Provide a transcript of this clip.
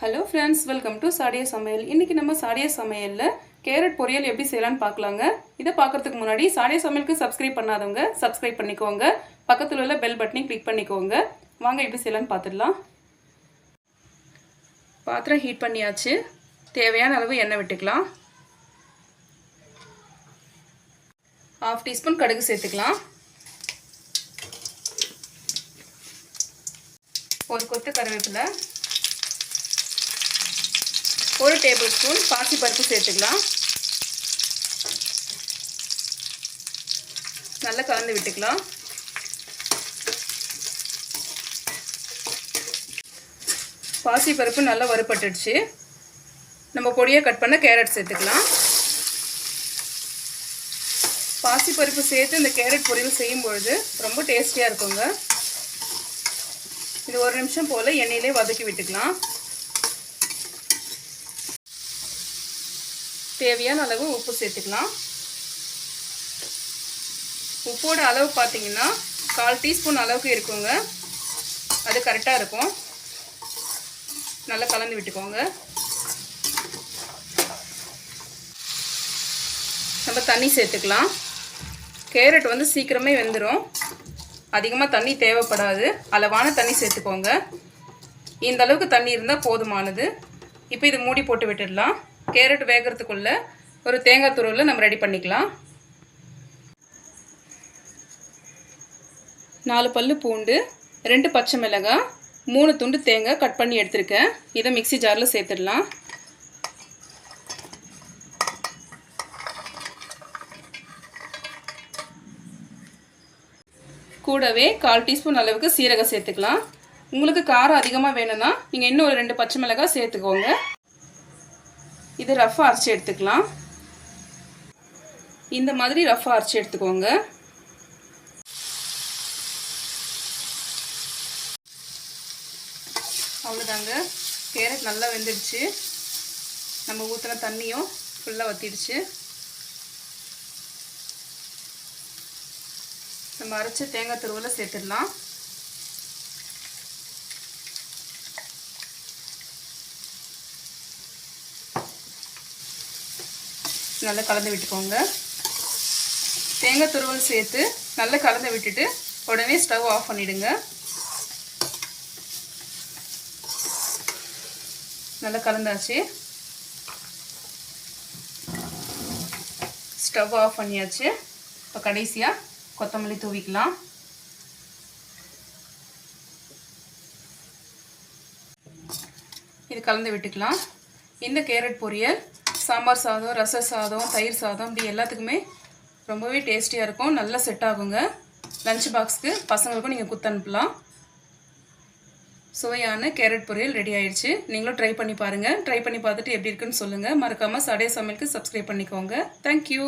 Hello friends welcome to Sadia சமையல் இன்றைக்கி நம்ம சாடியா சமையலில் கேரட் பொரியல் எப்படி செய்யலாம்னு பார்க்கலாங்க. இதை பார்க்கறதுக்கு முன்னாடி சாடியா சமையலுக்கு சப்ஸ்கிரைப் பண்ணாதவங்க சப்ஸ்கிரைப் பண்ணிக்கோங்க. பக்கத்தில் உள்ள பெல் பட்டனையும் கிளிக் பண்ணிக்கோங்க. வாங்க எப்படி செய்யலான்னு பார்த்துடலாம். பாத்திரம் ஹீட் பண்ணியாச்சு. தேவையான அளவு எண்ணெய் விட்டுக்கலாம். ஹாஃப் டீஸ்பூன் கடுகு சேர்த்துக்கலாம். ஒரு கொத்து கருவேப்பிலை. ஒரு டேபிள் ஸ்பூன் பாசிப்பருப்பு சேர்த்துக்கலாம். நல்லா கலந்து விட்டுக்கலாம். பாசிப்பருப்பு நல்லா வறுபட்டுடுச்சு. நம்ம பொடியை கட் பண்ண கேரட் சேர்த்துக்கலாம். பாசிப்பருப்பு சேர்த்து இந்த கேரட் பொரியல் செய்யும் பொழுது ரொம்ப டேஸ்டியாக இருக்குங்க. இது ஒரு நிமிஷம் போல் எண்ணெயிலே வதக்கி விட்டுக்கலாம். தேவையான அளவு உப்பு சேர்த்துக்கலாம். உப்போட அளவு பார்த்தீங்கன்னா கால் டீஸ்பூன் அளவுக்கு இருக்குங்க. அது கரெக்டாக இருக்கும். நல்லா கலந்து விட்டுக்கோங்க. நம்ம தண்ணி சேர்த்துக்கலாம். கேரட் வந்து சீக்கிரமே வெந்துடும் அதிகமாக தண்ணி தேவைப்படாது. அளவான தண்ணி சேர்த்துக்கோங்க. இந்த அளவுக்கு தண்ணி இருந்தால் போதுமானது. இப்போ இது மூடி போட்டு விட்டுடலாம். கேரட் வேகிறதுக்குள்ளே ஒரு தேங்காய் துருவில் நம்ம ரெடி பண்ணிக்கலாம். நாலு பல்லு பூண்டு ரெண்டு பச்சை மிளகாய் மூணு துண்டு தேங்காய் கட் பண்ணி எடுத்திருக்கேன். இதை மிக்சி ஜாரில் சேர்த்துடலாம். கூடவே கால் டீஸ்பூன் அளவுக்கு சீரகம் சேர்த்துக்கலாம். உங்களுக்கு காரம் அதிகமாக வேணும்னா நீங்கள் இன்னும் ஒரு ரெண்டு பச்சை மிளகாய் சேர்த்துக்கோங்க. இது ரஃப் அரைச்சி எடுத்துக்கலாம். இந்த மாதிரி ரஃப் அரைச்சி எடுத்துக்கோங்க. அவ்வளோதாங்க கேரட் நல்லா வெந்துடுச்சு. நம்ம ஊற்றின தண்ணியும் ஃபுல்லாக வற்றிடுச்சு நம்ம அரைச்ச தேங்காய் துருவில் சேர்த்துடலாம். நல்லா கலந்து விட்டுக்கோங்க. தேங்காய் துருவல் சேர்த்து நல்லா கலந்து விட்டுட்டு உடனே ஸ்டவ் ஆஃப் பண்ணிவிடுங்க நல்லா கலந்தாச்சு. ஸ்டவ் ஆஃப் பண்ணியாச்சு. இப்போ கடைசியாக கொத்தமல்லி தூவிக்கலாம். இது கலந்து விட்டுக்கலாம். இந்த கேரட் பொரியல் சாம்பார் சாதம் ரச சாதம் தயிர் சாதம் இப்படி எல்லாத்துக்குமே ரொம்பவே டேஸ்டியாக இருக்கும். நல்லா செட் ஆகுங்க. லஞ்ச் பாக்ஸ்க்கு பசங்களுக்கும் நீங்கள் குத்து அனுப்பலாம். சுவையான கேரட் பொரியல் ரெடி ஆயிடுச்சு நீங்களும் ட்ரை பண்ணி பாருங்கள் ட்ரை பண்ணி பார்த்துட்டு எப்படி இருக்குன்னு சொல்லுங்கள் மறக்காமல் சடைய சமையலுக்கு சப்ஸ்கிரைப் பண்ணிக்கோங்க. தேங்க்யூ